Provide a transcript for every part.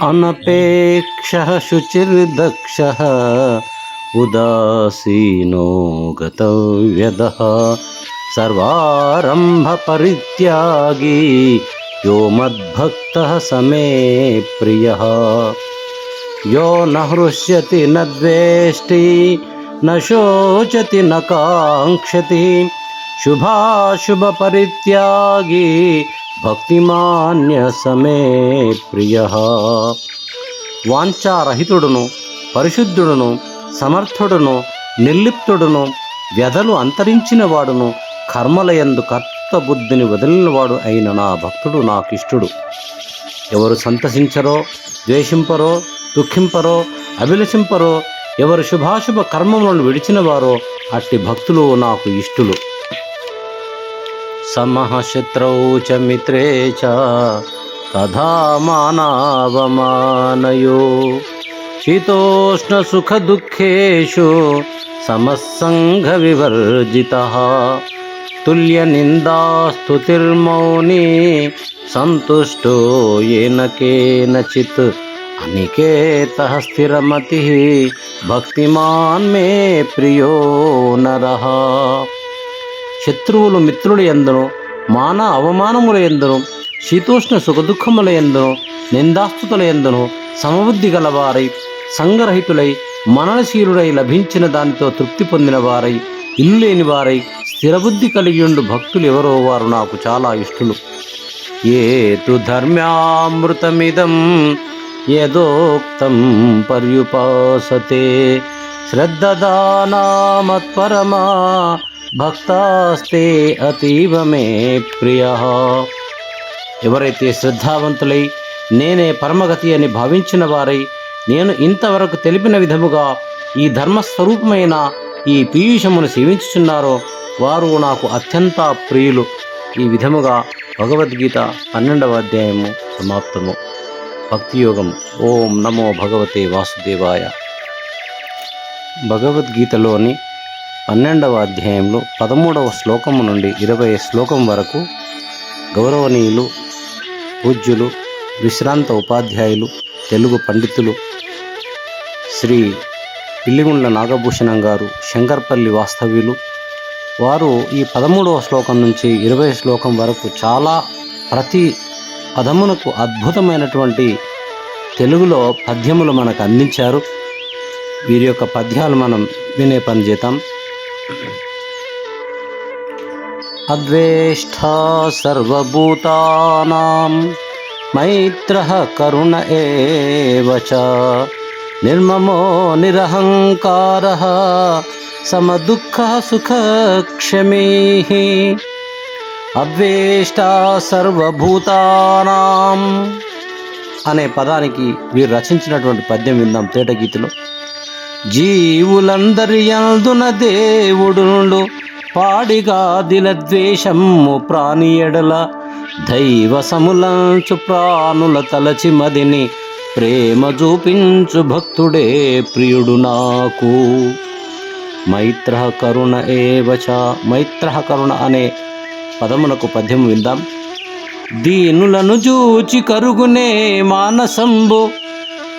अनपेक्षः शुचिर्दक्षः उदासीनो गतव्यदः। सर्वारम्भपरित्यागी यो मद्भक्तः समे प्रियः। यो न हृष्यति न द्वेष्टि न शोचति न काङ्क्षति। शुभाशुभपरित्यागी భక్తిమాన్య సమే ప్రియ. వాంఛారహితుడును పరిశుద్ధుడును సమర్థుడును నిర్లిప్తుడును వ్యధలు అంతరించిన వాడును కర్మలయందు కర్తబుద్ధిని వదిలినవాడు అయిన నా భక్తుడు నాకిష్టుడు. ఎవరు సంతసించరో ద్వేషింపరో దుఃఖింపరో అభిలషింపరో ఎవరు శుభాశుభ కర్మములను విడిచినవారో అట్టి భక్తులు నాకు ఇష్టులు. సమః శత్రౌ చ మిత్రే చ తథా మానావమానయో. శీతోష్ణసుఖదుఃఖేషు సమస్సంగ వివర్జిత తుల్యనిందాస్తుతిర్మౌని సంతుష్టో ఏన కేనచిత్ అనికేత స్థిరమతి. భక్తిమాన్ మే ప్రియో నరః. శత్రువులు మిత్రుల ఎందును మాన అవమానముల ఎందును శీతోష్ణ సుఖదుఖముల ఎందును నిందాస్తుతుల ఎందును సమబుద్ధి గలవారై సంగరహితులై మననశీలుడై లభించిన దానితో తృప్తి పొందిన వారై ఇల్లు లేని వారై స్థిరబుద్ధి కలిగి ఉండు భక్తులు ఎవరో వారు నాకు చాలా ఇష్టలు. ఏతు ధర్మ్యామృతమిదం యదోక్తం పర్యుపాసతే శ్రద్ధదానామత్పరమా భక్తాస్తే అతీవ మే ప్రియ. ఎవరైతే శ్రద్ధావంతులై నేనే పరమగతి అని భావించిన వారై నేను ఇంతవరకు తెలిపిన విధముగా ఈ ధర్మస్వరూపమైన ఈ పీయూషమును సేవించుచున్నారో వారు నాకు అత్యంత ప్రియులు. ఈ విధముగా భగవద్గీత పన్నెండవ అధ్యాయము సమాప్తము. భక్తియోగం. ఓం నమో భగవతే వాసుదేవాయ. భగవద్గీతలోని పన్నెండవ అధ్యాయంలో పదమూడవ శ్లోకము నుండి ఇరవై శ్లోకం వరకు గౌరవనీయులు పూజ్యులు విశ్రాంత ఉపాధ్యాయులు తెలుగు పండితులు శ్రీ పిల్లిగుండ్ల నాగభూషణం గారు శంకర్పల్లి వాస్తవ్యులు వారు ఈ పదమూడవ శ్లోకం నుంచి ఇరవై శ్లోకం వరకు చాలా ప్రతి పదమునకు అద్భుతమైనటువంటి తెలుగులో పద్యములు మనకు అందించారు. వీరి యొక్క పద్యాలు మనం వినే పని చేద్దాం. అద్వేష్టా సర్వభూతానాం మైత్ర కరుణ ఏవచ నిర్మమో నిరహంకార సమదుఃఖ సుఖక్షమీ అద్వేష్టా సర్వభూతానాం అనే పదానికి వీరు రచించినటువంటి పద్యం విందాం తేటగీతిలో. జీవులందరి యందున దేవుడుండు పాడిగాదిల ద్వేషము ప్రాణి ఎడల దైవ సములంచు ప్రాణుల తలచి మదిని ప్రేమ చూపించు భక్తుడే ప్రియుడు నాకు. మైత్ర కరుణ ఏవచ మైత్ర కరుణ అనే పదమునకు పద్యం విందాం. దీనులను చూచి కరుగునే మానసంబు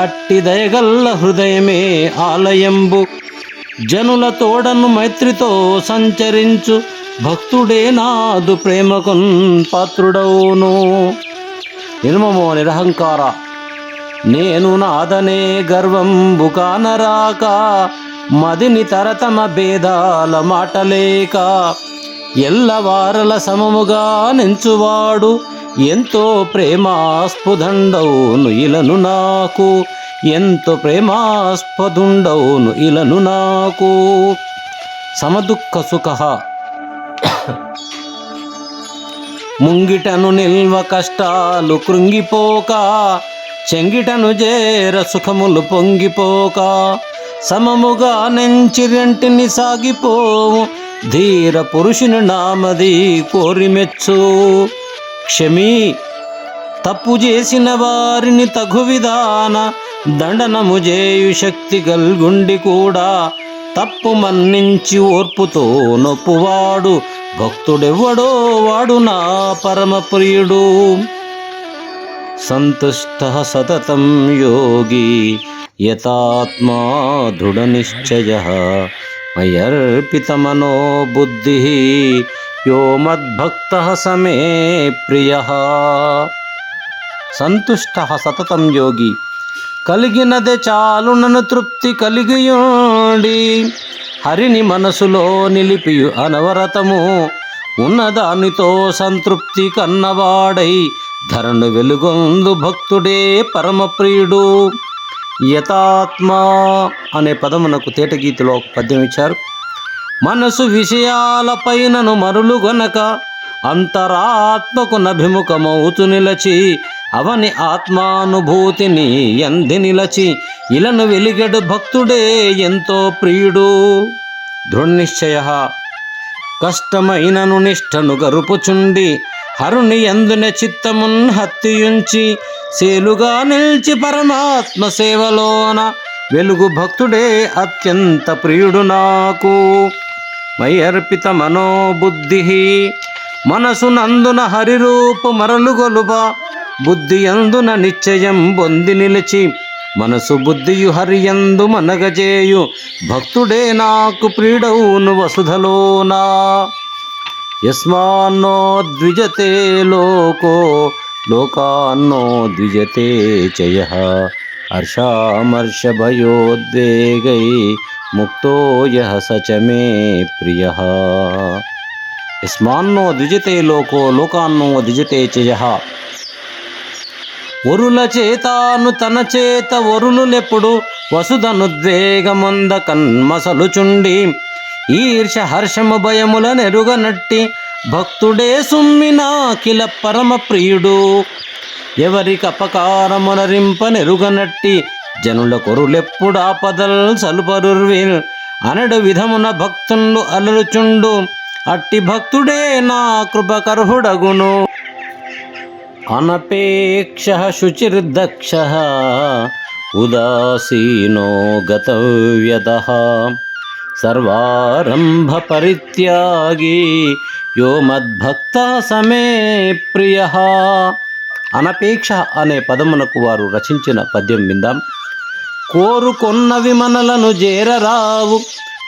అట్టి దయగల్ల హృదయమే ఆలయంబు. జనుల తోడను మైత్రితో సంచరించు. భక్తుడే నాదు ప్రేమకున్ పాత్రుడవును. నిర్మమో నిరహంకార నేను నాదనే గర్వంబు కానరాక మదిని తరతమ భేదాల మాటలేక ఎల్లవారల సమముగా నెంచువాడు. ఎంతో ప్రేమాస్పుదండవును ఇలను నాకు. ఎంతో ప్రేమాస్పదుండవును ఇలను నాకు. సమదుఃఖ సుఖ. ముంగిటను నిల్వ కష్టాలు కృంగిపోక చెంగిటను చేర సుఖములు పొంగిపోక సమముగా నెంచిరింటిని సాగిపోవు ధీర పురుషుని నామది కోరిమెచ్చు. క్షమీ తప్పు చేసిన వారిని తగు విధాన దండనము చేయు శక్తి గల్గుండి కూడా. తప్పు మన్నించి ఓర్పుతో నొప్పువాడు భక్తుడెవ్వడో వాడు నా పరమ ప్రియుడు. సంతుష్టः సతతం యోగి యతాత్మా దృఢనిశ్చయः మయర్పితమనో బుద్ధి యో మద్భక్తः సమే ప్రియः. సంతుష్ట సతతం యోగి. కలిగినదే చాలు నన్ను తృప్తి కలిగియుండి. హరిని మనసులో నిలిపియు అనవరతము. ఉన్నదానితో సంతృప్తి కన్నవాడై ధరణు వెలుగొందు భక్తుడే పరమప్రియుడు. యథాత్మ అనే పదమునకు తేటగీతిలో ఒక పద్యం ఇచ్చారు. మనసు విషయాలపైనను మరులు గనక అంతరాత్మకు నభిముఖమవుతు నిలచి అవని ఆత్మానుభూతిని ఎంది నిలచి ఇలను వెలిగడు భక్తుడే ఎంతో ప్రియుడు. దృఢనిశ్చయ కష్టమైనను నిష్టను గరుపుచుండి హరుని ఎందున చిత్తమున్ హత్తియుంచి సేలుగా నిలిచి పరమాత్మ సేవలోన వెలుగు భక్తుడే అత్యంత ప్రియుడు నాకు. మయర్పిత మనోబుద్ధి మనసు నందున హరిరూపు మరలుగొలుబ బుద్ధి అందున నిశ్చయం బొంది నిలిచి మనసు బుద్ధియు హరియందు మనగజేయు. భక్తుడే నాకు ప్రియుడవును వసుధలోనా. యస్మాన్నో ద్విజతే లోకో లోకాన్నో ద్విజతే చయ. హర్షామర్షభయోద్వేగై ముక్తో యహ సచమే ప్రియ. యస్మాన్నో ద్విజతే లోకో లోకాన్నో ద్విజతే చయ. ఒరుల చేతాను తన చేత ఒరులులెప్పుడు వసుధనుద్వేగమంద కన్మసలుచుండి. ఈర్ష హర్షము భయముల నెరుగనట్టి భక్తుడే సుమ్మినా కిల పరమ ప్రియుడు. ఎవరికి అపకారమునరింప నెరుగనట్టి జనుల కొరులెప్పుడు పదల్ సలుపరుర్విల్. అనడు విధమున భక్తుండు అలలుచుండు. అట్టి భక్తుడే నా కృపకర్హుడగును. అనపేక్ష శుచిర్దక్ష ఉదాసీనో గతవ్యద సర్వారంభ పరిత్యాగి యో మద్భక్త సమే ప్రియ అనపేక్ష అనే పదమునకు వారు రచించిన పద్యం విందాం. కోరుకొన్నవి మనలను చేరరావు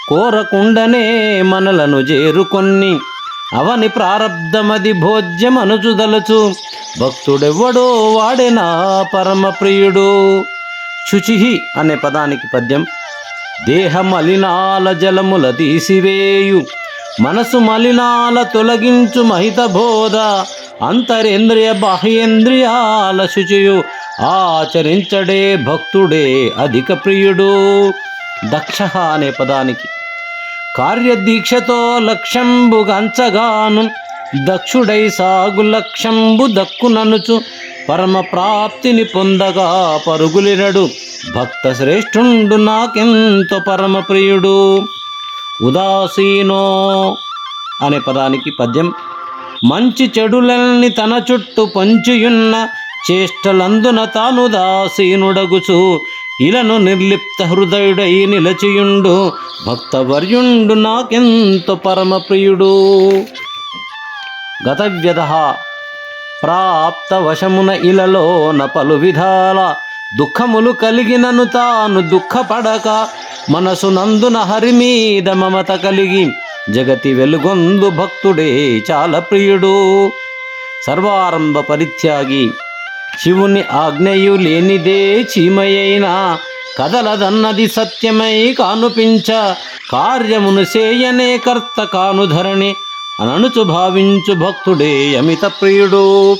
కోరకుండనే మనలను చేరుకొన్ని అవని ప్రారబ్ధమది భోజ్యమనుచుదలచు భక్తుడెవ్వడో వాడేనా పరమప్రియుడు శుచిహి అనే పదానికి పద్యం. దేహ మలినాల జలముల తీసివేయు. మనసు మలినాల తొలగించు మహిత బోధ. అంతరేంద్రియ బాహ్యేంద్రియాల శుచియు. ఆచరించడే భక్తుడే అధిక ప్రియుడు. దక్ష అనే పదానికి. కార్యదీక్షతో లక్ష్యంబుగంచగాను దక్షుడై సాగు లక్ష్యంబు దక్కుననుచు పరమ ప్రాప్తిని పొందగా పరుగులినడు. భక్త శ్రేష్ఠుండు నాకెంతో పరమ ప్రియుడు. ఉదాసీనో అనే పదానికి పద్యం. మంచి చెడులన్నీ తన చుట్టూ పంచియున్న చేష్టలందున తాను దాసీనుడగుచు ఇలను నిర్లిప్త హృదయుడై నిలచియుండు. భక్తవర్యుండు నాకెంత పరమ ప్రియుడు. గతవ్యధ ప్రాప్తవశమున ఇలలో ఇలలోన పలు విధాల దుఃఖములు కలిగినను తాను దుఃఖపడక మనసు నందున హరిమీద మమత కలిగి జగతి వెలుగొందు భక్తుడే చాలా ప్రియుడు. సర్వారంభ పరిత్యాగి శివుని ఆజ్ఞయు లేనిదే చీమయైన కదలదన్నది సత్యమై కానుపించ కార్యమును సేయనే కర్త కానుధరణి అననుచు భావించు భక్తుడే అమిత ప్రియుడు.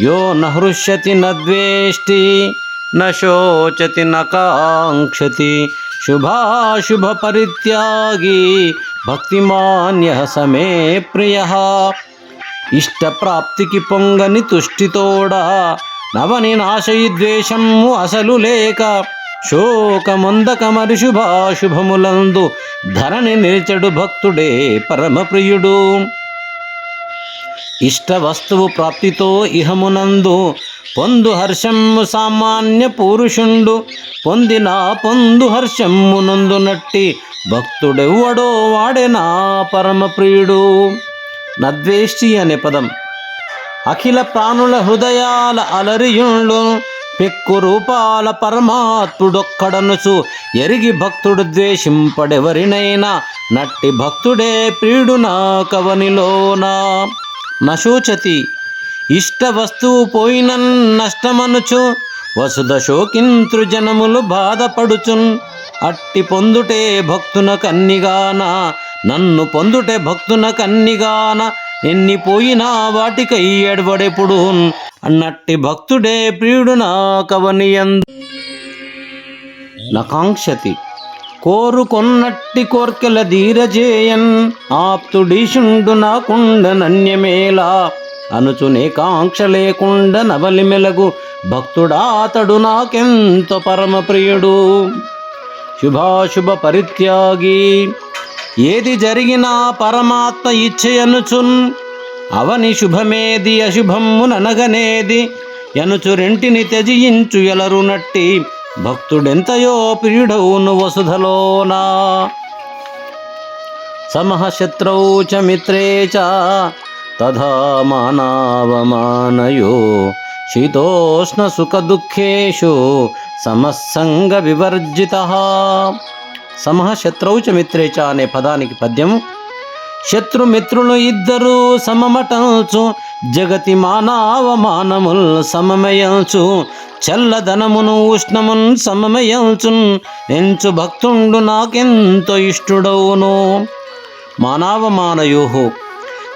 యో నహృష్యతి నద్వేష్టి నోచతి నకాంక్షతి శుభాశుభ పరిత్యాగి భక్తిమాన్య సమే ప్రియ. ఇష్టప్రాప్తికి పొంగని తుష్టితోడా నవని నాశయి ద్వేషము అసలు లేక. శోకముందకమరి శుభాశుభములందు ధరణి నిలిచడు భక్తుడే పరమప్రియుడు. ఇష్ట వస్తువు ప్రాప్తితో ఇహమునందు పొందు హర్షము సామాన్య పురుషుండు పొందిన పొందు హర్షమ్మునందు నట్టి భక్తుడెవ్వడో వాడెనా పరమ పరమప్రియుడు. నద్వేష్టి అనే పదం. అఖిల ప్రాణుల హృదయాల అలరియుండు పెక్కు రూపాల పరమాత్ముడొక్కడనుచు ఎరిగి భక్తుడు ద్వేషింపడెవరినైనా నట్టి భక్తుడే ప్రియుడు నా కవనిలోనా. నశోచతి ఇష్ట వస్తువు పోయిన నష్టమనుచు వసుధ శోకింతృ జనములు బాధపడుచున్. అట్టి పొందుటే భక్తున కన్నిగాన నన్ను పొందుటే భక్తున కన్నిగాన ఎన్ని పోయినా వాటికై ఎడబడెప్పుడు అన్నట్టి భక్తుడే ప్రియుడు నా కవనియందు నకాంక్షతి కోరుకొన్నట్టి కోర్కెల ధీరజేయన్ ఆప్తుడీషుండు నాకుండ నన్యమేలా. అనుచునే కాంక్ష లేకుండ నవలి మెలగు భక్తుడాతడు నాకెంత పరమ ప్రియుడు శుభాశుభ పరిత్యాగి ఏది జరిగినా పరమాత్మ ఇచ్చయనుచున్ అవని శుభమేది అశుభమ్ముననగనేది ఎనుచు రెంటిని త్యజించు ఎలరు నట్టి. భక్తుడెంతయో ప్రియుడవును వసుధలోనా. సమహశత్రౌ చ మిత్రే చ. తథా మానావమానయో. శీతోష్ణ సుఖ దుఃఖేషు సమస్సంగ వివర్జిత. సమహ శత్రౌ చ అనే పదానికి పద్యం శత్రుమిత్రులు ఇద్దరు సమమటల్చు జగతి మానవమానముల్ సమమయంచు చల్లదనమును ఉష్ణమున్ సమమయంచున్ ఎంచు భక్తుండు నాకెంతో ఇష్టుడవును. మానవమానయోహు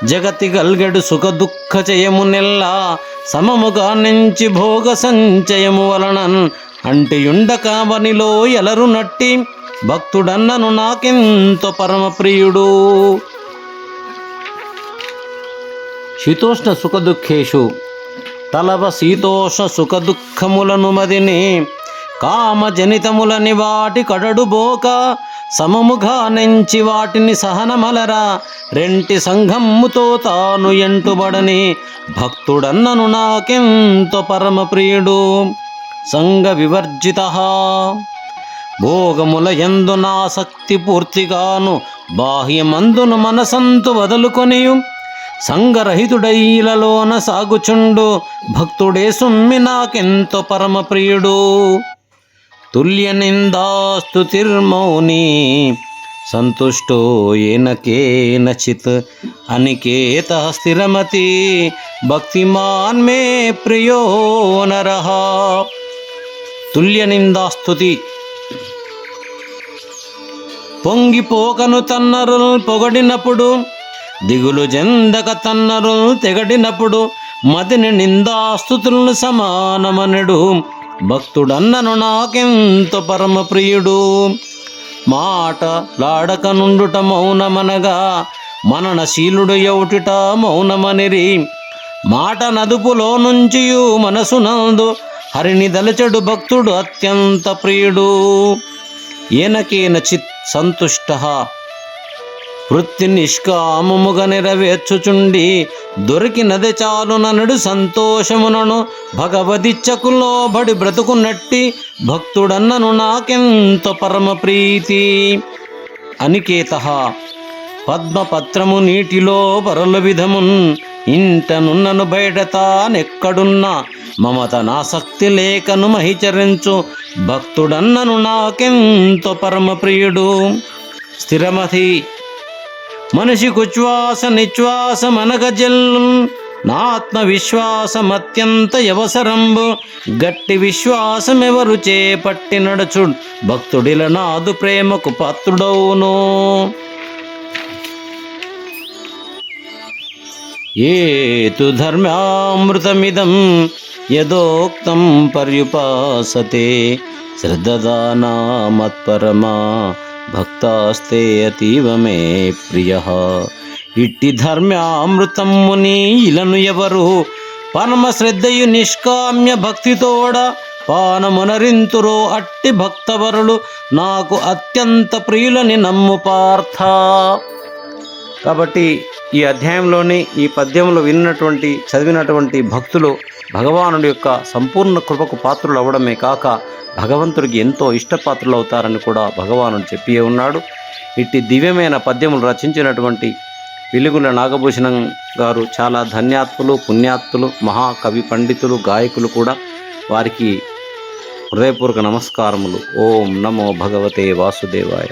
జగతి గల్గడు సుఖ దుఃఖ చయమునెల్లా సమముగా నుంచి భోగ సంచయము వలనన్ అంటియుండ కావనిలో ఎలరు నట్టి భక్తుడన్నను నాకెంతో పరమప్రియుడు. శీతోష్ణ సుఖదుఖేషు తలవ శీతోష్ణ సుఖదుఖములను మదిని కామజనితములని వాటి కడడు బోక సమముగా నెంచి వాటిని సహనమలరా రెంటి సంఘమ్ముతో తాను ఎంటుబడని భక్తుడన్నను నాకెంతో పరమప్రియుడు. సంఘ వివర్జిత భోగముల ఎందు నాసక్తి పూర్తిగాను బాహ్యమందును మనసంతు వదులుకొనియు. సంగరహితుడైలలోన సాగుచుండు భక్తుడే సుమ్మి నాకెంతో పరమ ప్రియుడు తుల్య నిందాస్తుతిర్మౌని సంతుష్టో ఏనకేనచిత్ అనికేత స్థిరమతి భక్తిమాన్ మే ప్రియో నర. తుల్య నిందాస్తుతి పొంగిపోకను తన్నరుల్ పొగడినప్పుడు దిగులు జందక తన్నరుల్ తెగడినప్పుడు మదిని నిందాస్తుతులను సమానమనడు. భక్తుడన్నను నాకెంత పరమ ప్రియుడు మాట లాడక నుండుట మౌనమనగా మననశీలుడు ఎవటిట మౌనమనిరి. మాట నదుపులో నుంచియు మనసునందు హరిని దలచడు భక్తుడు అత్యంత ప్రియుడు. ఏనకేన చిత్ సంతుష్ట. వృత్తి నిష్కామముగా నెరవేర్చుచుండి దొరికినది చాలు సంతోషమునను భగవదిచ్చకులో బడి బ్రతుకున్నట్టి భక్తుడన్నను నాకెంత పరమ ప్రీతి. అనికేత. పద్మపత్రము నీటిలో పరల విధమున్ ఇంటనున్నను బయట తానెక్కడున్నా? మమత నాసక్తి లేఖను మహిచరించు. భక్తుడన్నను నాకెంతో పరమ ప్రియుడు స్థిరమతి మనిషి నిశ్వాస మనగ జల్లు నాత్మ విశ్వాసం అత్యంత యవసరంబు. గట్టి విశ్వాసమెవరు చేపట్టి నడచు భక్తుడిల నాదు ప్రేమకు పాత్రుడవును. ఏతు ధర్మామృతమిదం యదోక్తం పర్యుపాసతే శ్రద్ధదానా మత్పరమా భక్తాస్తే అతీవ మే ప్రియ. ఇట్టి ధర్మామృతముని ఇలను ఎవరు? పరమ శ్రద్ధయు నిష్కామ్య భక్తితోడ పానమునరింతురో అట్టి భక్తవరులు నాకు అత్యంత ప్రియులని నమ్ము పార్థ. కాబట్టి ఈ అధ్యాయంలోని ఈ పద్యంలో విన్నటువంటి చదివినటువంటి భక్తులు భగవానుడి యొక్క సంపూర్ణ కృపకు పాత్రులు అవ్వడమే కాక భగవంతుడికి ఎంతో ఇష్టపాత్రులు అవుతారని కూడా భగవానుడు చెప్పి ఉన్నాడు. ఇట్టి దివ్యమైన పద్యములు రచించినటువంటి వెలుగుల నాగభూషణం గారు చాలా ధన్యాత్ములు పుణ్యాత్ములు మహాకవి పండితులు గాయకులు కూడా వారికి హృదయపూర్వక నమస్కారములు. ఓం నమో భగవతే వాసుదేవాయ.